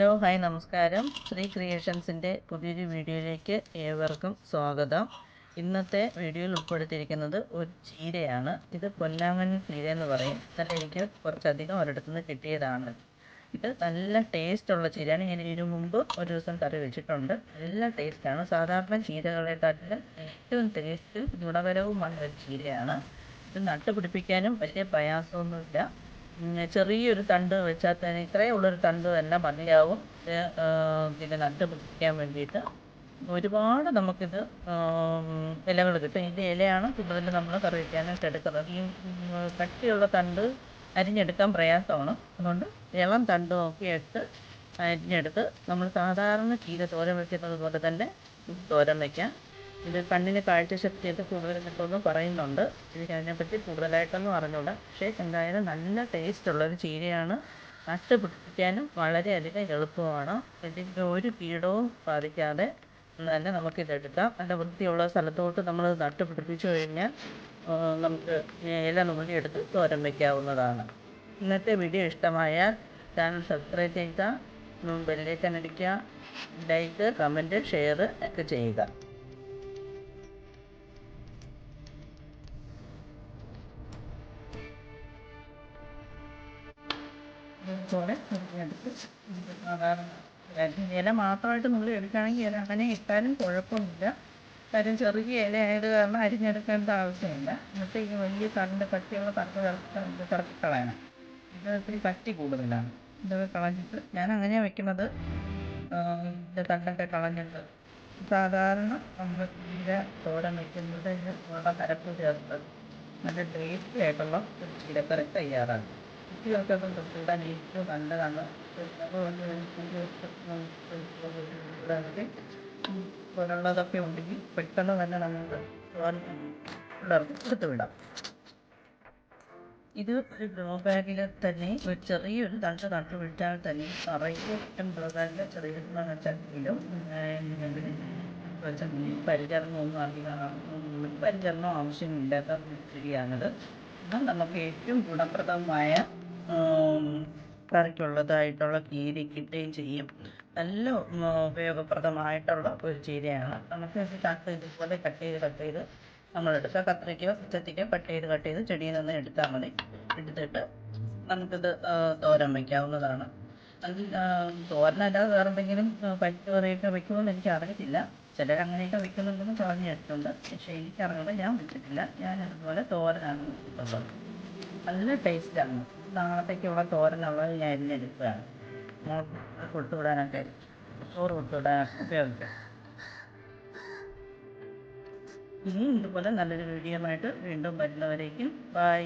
Hello hi നമസ്കാരം. ശ്രീ ക്രിയേഷൻസിന്റെ പുതിയൊരു വീഡിയോയിലേക്ക് ഏവർക്കും സ്വാഗതം. ഇന്നത്തെ വീഡിയോയിൽ ഉൾപ്പെടുത്തിയിരിക്കുന്നത് ഒരു ചീരയാണ്. ഇത് പൊന്നാങ്ങൻ ചീര എന്ന് പറയും. തന്നെ എനിക്ക് കുറച്ചധികം ഒരിടത്തുനിന്ന് കിട്ടിയതാണ്. ഇത് നല്ല ടേസ്റ്റുള്ള ചീരയാണ്. ഞാൻ ഇതിനു മുമ്പ് ഒരു ദിവസം കറി വെച്ചിട്ടുണ്ട്. നല്ല ടേസ്റ്റാണ് സാധാരണ ചീരകളെക്കാട്ടിൽ ഏറ്റവും ടേസ്റ്റ് ഗുണകരവുമായ ഒരു ചീരയാണ്. ഇത് നട്ടുപിടിപ്പിക്കാനും വലിയ പ്രയാസമൊന്നുമില്ല. ചെറിയൊരു തണ്ട് വെച്ചാൽ തന്നെ ഇത്രയും ഉള്ളൊരു തണ്ട് തന്നെ മതിയാവും. ഇതിനെ നട്ട് പിടിപ്പിക്കാൻ വേണ്ടിയിട്ട്. ഒരുപാട് നമുക്കിത് ഇലകൾ കിട്ടും. ഇതിന്റെ ഇലയാണ് കൂടുതൽ നമ്മൾ കറി വയ്ക്കാനായിട്ട് എടുക്കുന്നത്. ഈ കട്ടിയുള്ള തണ്ട് അരിഞ്ഞെടുക്കാൻ പ്രയാസമാണ്. അതുകൊണ്ട് ഇളം തണ്ട് ഒക്കെ എടുത്ത് അരിഞ്ഞെടുത്ത് നമ്മൾ സാധാരണ ചീര തോരൻ വയ്ക്കുന്നത് പോലെ തന്നെ തോരൻ വയ്ക്കാം ഇത് കണ്ണിന് കാഴ്ചശക്തിയൊക്കെ കൂടുതൽ കിട്ടുമെന്ന് പറയുന്നുണ്ട്. എനിക്ക് അതിനെപ്പറ്റി കൂടുതലായിട്ടൊന്നും അറിഞ്ഞൂട. പക്ഷേ എന്തായാലും നല്ല ടേസ്റ്റ് ടേസ്റ്റുള്ളൊരു ചീരയാണ്. നട്ട് പിടിപ്പിക്കാനും വളരെയധികം എളുപ്പമാണ്. ഇതിന്റെ ഒരു കീടവും ബാധിക്കാതെ തന്നെ നമുക്കിതെടുക്കാം. നല്ല വൃത്തിയുള്ള സ്ഥലത്തോട്ട് നമ്മൾ നട്ട് പിടിപ്പിച്ചു കഴിഞ്ഞാൽ നമുക്ക് ഇല നുള്ളി എടുത്ത് തോരൻ വയ്ക്കാവുന്നതാണ് ഇന്നത്തെ വീഡിയോ ഇഷ്ടമായാൽ ചാനൽ സബ്സ്ക്രൈബ് ചെയ്യുക ബെല്ലേക്കൻ അടിക്കുക ലൈക്ക് കമന്റ് ഷെയർ ഒക്കെ ചെയ്യുക. ഇത് സാധാരണ ഇല മാത്രമായിട്ട് നുള്ളി എടുക്കുകയാണെങ്കിൽ ഇല അങ്ങനെ ഇട്ടാലും കുഴപ്പമില്ല കാര്യം ചെറിയ ഇല ആയത് കാരണം അരിഞ്ഞെടുക്കേണ്ട ആവശ്യമില്ല. എന്നിട്ട് ഈ വലിയ തണ്ട് കട്ടിയുള്ള തണ്ട് കിടക്ക് കിടക്കി കളയണം. ഇത് ഇത്തിരി കട്ടി കൂടുതലാണ്. ഇതൊക്കെ കളഞ്ഞിട്ട് ഞാൻ അങ്ങനെയാണ് വെക്കുന്നത്. ഇതിന്റെ തണ്ടൊക്കെ കളഞ്ഞിട്ട് സാധാരണ നമ്മൾ ചീര തോരൻ വെക്കുന്നത് ഇതിന് ഉള്ള കരപ്പ് ചേർത്ത് നല്ല ടേസ്റ്റി ആയിട്ടുള്ള ഒരു ചീരക്കറി തയ്യാറാണ് പോലുള്ളതൊക്കെ ഉണ്ടെങ്കിൽ പെട്ടെന്ന് തന്നെ നമുക്ക് പിള്ളേർക്ക് വിടാം. ഇത് ഒരു ഗ്രോ ബാഗിൽ തന്നെ ഒരു ചെറിയൊരു തണ്ട് നട്ടു വിട്ടാൽ തന്നെ നിറയെ ബാഗിൽ ചെറിയ ചട്ടിയിലും പരിചരണമൊന്നും അധികം പരിചരണം ആവശ്യമില്ലാത്ത ചെടിയാണിത് എന്നാൽ നമുക്ക് ഏറ്റവും ഗുണപ്രദമായ കറിക്കുള്ളതായിട്ടുള്ള ചീര കിട്ടുകയും ചെയ്യും. നല്ല ഉപയോഗപ്രദമായിട്ടുള്ള ഒരു ചീരയാണ് നമുക്ക് കട്ട് ഇതുപോലെ കട്ട് ചെയ്ത് കട്ട് ചെയ്ത് നമ്മളെടുക്കുക കത്രിക്കയോ ചെത്തിക്കോ കട്ട് ചെയ്ത് കട്ട് ചെയ്ത് ചെടിയിൽ നിന്ന് എടുത്താൽ മതി. എടുത്തിട്ട് നമുക്കിത് തോരൻ വയ്ക്കാവുന്നതാണ്. അത് ആ, തോരനല്ലാതെ വേറെ എന്തെങ്കിലും പരിപ്പ് കറിയൊക്കെ വെക്കുമെന്ന് എനിക്ക് അറിയത്തില്ല ചിലർ അങ്ങനെയൊക്കെ വെക്കുന്നുണ്ടെന്ന് പറഞ്ഞു കേട്ടിട്ടുണ്ട്. പക്ഷേ എനിക്കറിഞ്ഞൂടെ ഞാൻ വെച്ചിട്ടില്ല. ഞാൻ അതുപോലെ തോരനാണ് വെച്ചിട്ടുള്ളത് നല്ല ടേസ്റ്റാണ് നാളത്തേക്കുള്ള തോരനുള്ളത് ഞാൻ അരിഞ്ഞെടുക്കുകയാണ് കൊടുത്തു കൊടുത്തുവിടാനൊക്കെ ചോറ് കൊടുത്തുവിടാനൊക്കെ ഉപയോഗിക്കാം. ഇനിയും ഇതുപോലെ നല്ലൊരു വീഡിയോ ആയിട്ട് വീണ്ടും വരുന്നവരേക്കും. ബൈ